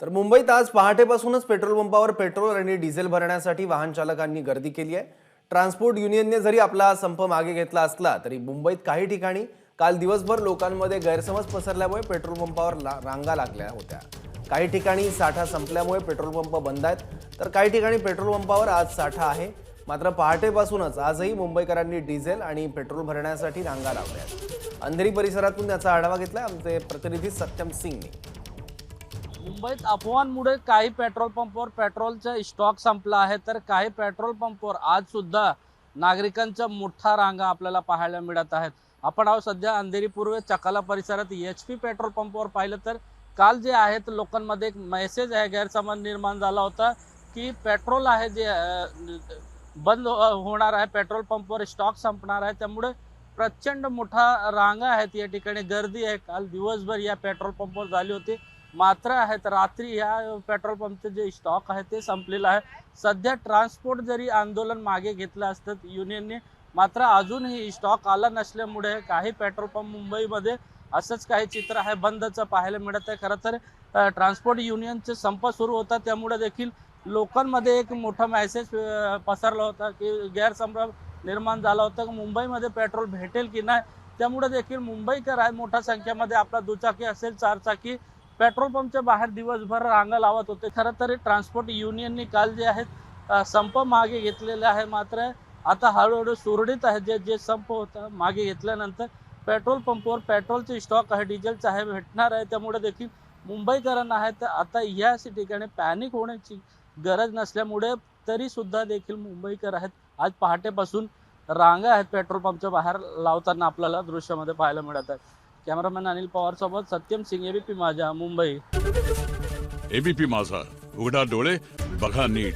तर मुंबईत आज पहाटेपासूनच पेट्रोल पंपावर पेट्रोल आणि डिझेल भरण्यासाठी वाहन चालकांनी गर्दी केली आहे. ट्रान्सपोर्ट युनियनने जरी आपला संप मागे घेतला असला तरी मुंबईत काही ठिकाणी काल दिवसभर लोकांमध्ये गैरसमज पसरल्यामुळे पेट्रोल पंपावर ला- रांगा लागल्या होत्या. काही ठिकाणी साठा संपल्यामुळे पेट्रोल पंप बंद आहेत. तर काही ठिकाणी पेट्रोल पंपावर आज साठा आहे. मात्र पहाटेपासूनच आजही मुंबईकरांनी डिझेल आणि पेट्रोल भरण्यासाठी रांगा लावल्या आहेत. अंधेरी परिसरातून त्याचा आढावा घेतला आमचे प्रतिनिधी सत्यम सिंगने. मुंबईत अफवांमुळे काही पेट्रोल पंपवर पेट्रोलचा स्टॉक संपला आहे तर काही पेट्रोल पंपवर आज सुद्धा नागरिकांच्या मोठा रांगा आपल्याला पाहायला मिळत आहेत. आपण आहोत सध्या अंधेरी पूर्व चकाला परिसरात. एच पी पेट्रोल पंपवर पाहिलं तर काल जे आहे तर लोकांमध्ये एक मेसेज आहे गैरसमज निर्माण झाला होता की पेट्रोल आहे जे बंद होणार आहे पेट्रोल पंपवर स्टॉक संपणार आहे त्यामुळे प्रचंड मोठा रांगा आहेत या ठिकाणी. गर्दी आहे. काल दिवसभर या पेट्रोल पंपवर झाली होती. मात्र आहेत रात्री ह्या पेट्रोल पंपचे जे स्टॉक आहे ते संपलेलं आहे. सध्या ट्रान्सपोर्ट जरी आंदोलन मागे घेतलं असतं युनियनने मात्र अजूनही स्टॉक आला नसल्यामुळे काही पेट्रोल पंप मुंबईमध्ये असंच काही चित्र आहे बंदचं पाहायला मिळत आहे. खरं तर ट्रान्सपोर्ट युनियनचे संप सुरू होता त्यामुळे देखील लोकांमध्ये एक मोठा मेसेज पसरला होता की गैरसंभ्रम निर्माण झाला होता की मुंबईमध्ये पेट्रोल भेटेल की नाही. त्यामुळे देखील मुंबईकर आहे मोठ्या संख्येमध्ये आपला दुचाकी असेल चारचाकी पेट्रोल पंपच्या बाहेर दिवसभर रांगा लावत होते. खरं तरी ट्रान्सपोर्ट युनियननी काल जे आहेत संप मागे घेतलेले आहे मात्र आता हळूहळू सुरळीत आहे. जे जे संप होता मागे घेतल्यानंतर पेट्रोल पंपवर पेट्रोलचे स्टॉक आहे डिझेलचं आहे भेटणार आहे. त्यामुळे देखील मुंबईकरांना आहे तर आता या ठिकाणी पॅनिक होण्याची गरज नसल्यामुळे तरी सुद्धा देखील मुंबईकर आहेत. आज पहाटेपासून रांगा आहेत पेट्रोल पंपच्या बाहेर लावताना आपल्याला दृश्यामध्ये पाहायला मिळत आहे कॅमेरामॅन अनिल पवार सोबत सत्यम सिंग एबीपी माझा मुंबई. एबीपी माझा. उघडा डोळे बघा नीट.